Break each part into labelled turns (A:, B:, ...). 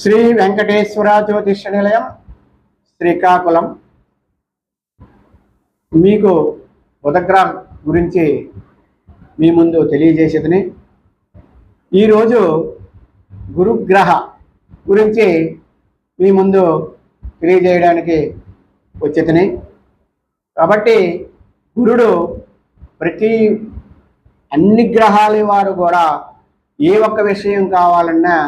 A: శ్రీ వెంకటేశ్వర జ్యోతిష నిలయం శ్రీకాకుళం. మీకు బుధగ్రహం గురించి మీ ముందు తెలియజేసేదని. ఈరోజు గురుగ్రహ గురించి మీ ముందు తెలియజేయడానికి వచ్చేతని కాబట్టి గురుడు ప్రతి అన్ని గ్రహాల వారు కూడా ఏ ఒక్క విషయం కావాలన్నా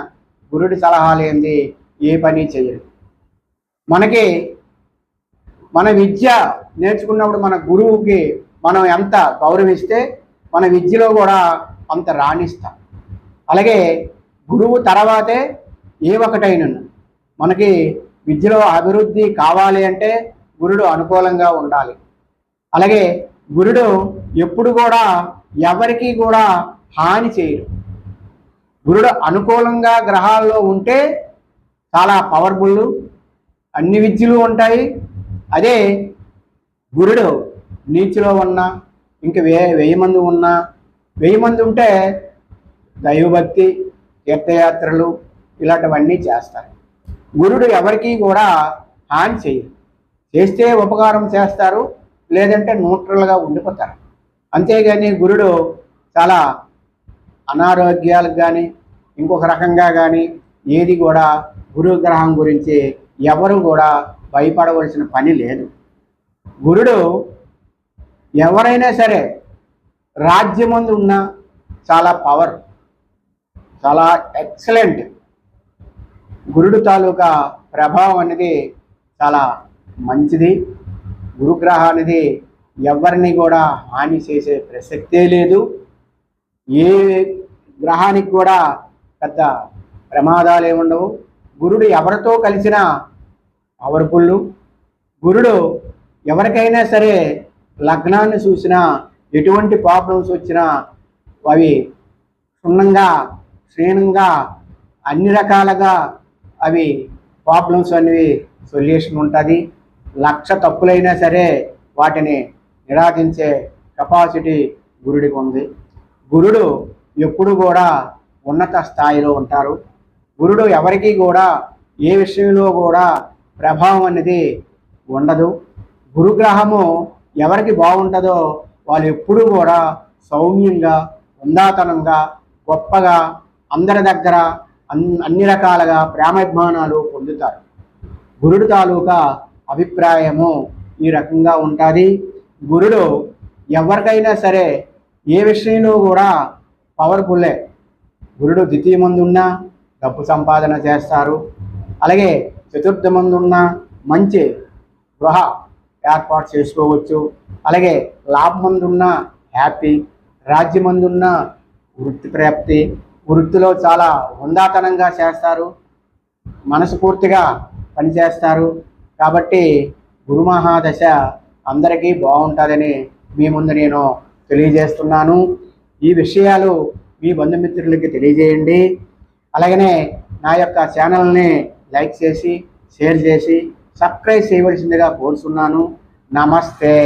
A: గురుడి సలహా లేనిది ఏ పని చేయదు మనకి మన విద్య నేర్చుకున్నప్పుడు మన గురువుకి మనం ఎంత గౌరవిస్తే మన విద్యలో కూడా అంత రాణిస్తాం. అలాగే గురువు తర్వాతే ఏ ఒకటైన మనకి విద్యలో అభివృద్ధి కావాలి అంటే గురుడు అనుకూలంగా ఉండాలి. అలాగే గురుడు ఎప్పుడు కూడా ఎవరికి కూడా హాని చేయరు గురుడు అనుకూలంగా గ్రహాల్లో ఉంటే చాలా పవర్ఫుల్ అన్ని విద్యలు ఉంటాయి. అదే గురుడు నీచులో ఉన్నా ఇంక వే వెయ్యి మంది ఉన్నా వెయ్యి మంది ఉంటే దైవభక్తి తీర్థయాత్రలు ఇలాంటివన్నీ చేస్తారు. గురుడు ఎవరికీ కూడా హాని చేయరు. చేస్తే ఉపకారం చేస్తారు లేదంటే న్యూట్రల్గా ఉండిపోతారు. అంతేగాని గురుడు చాలా అనారోగ్యాలకు కానీ ఇంకొక రకంగా కానీ ఏది కూడా గురుగ్రహం గురించి ఎవరు కూడా భయపడవలసిన పని లేదు. గురుడు ఎవరైనా సరే రాజ్యమందు ఉన్న చాలా పవర్ చాలా ఎక్సలెంట్ గురుడు తాలూకా ప్రభావం అనేది చాలా మంచిది. గురుగ్రహం అనేది ఎవరిని కూడా హాని చేసే ప్రసక్తే లేదు. ఏ గ్రహానికి కూడా పెద్ద ప్రమాదాలు ఏమి ఉండవు. గురుడు ఎవరితో కలిసినా పవర్ఫుల్ గురుడు ఎవరికైనా సరే లగ్నాన్ని చూసినా ఎటువంటి ప్రాబ్లమ్స్ వచ్చినా అవి క్షుణ్ణంగా క్షీణంగా అన్ని రకాలుగా అవి ప్రాబ్లమ్స్ అనేవి సొల్యూషన్ ఉంటుంది. లక్ష తప్పులైనా సరే వాటిని నిరాధించే కెపాసిటీ గురుడికి ఉంది. గురుడు ఎప్పుడు కూడా ఉన్నత స్థాయిలో ఉంటారు. గురుడు ఎవరికి కూడా ఏ విషయంలో కూడా ప్రభావం అనేది ఉండదు. గురుగ్రహము ఎవరికి బాగుంటుందో వాళ్ళు ఎప్పుడూ కూడా సౌమ్యంగా ఉందాతనంగా గొప్పగా అందరి దగ్గర అన్ అన్ని రకాలుగా ప్రేమాభిమానాలు పొందుతారు. గురుడు తాలూకా అభిప్రాయము ఈ రకంగా ఉంటుంది. గురుడు ఎవరికైనా సరే ఏ విషయంలో కూడా పవర్ఫుల్లే గురుడు ద్వితీయ మందు ఉన్నా డబ్బు సంపాదన చేస్తారు. అలాగే చతుర్థ మందు ఉన్న మంచి గృహ ఏర్పాటు చేసుకోవచ్చు. అలాగే లాభమందు ఉన్న హ్యాపీ రాజ్యమందు ఉన్న వృత్తి ప్రాప్తి వృత్తిలో చాలా ఉందాతనంగా చేస్తారు. మనస్ఫూర్తిగా పనిచేస్తారు. కాబట్టి గురుమహాదశ అందరికీ బాగుంటుందని మీ ముందు నేను తెలియజేస్తున్నాను. ఈ విషయాలు మీ బంధుమిత్రులకి తెలియజేయండి. అలాగనే నా యొక్క ఛానల్ని లైక్ చేసి షేర్ చేసి సబ్స్క్రైబ్ చేయవలసిందిగా కోరుతున్నాను నమస్తే.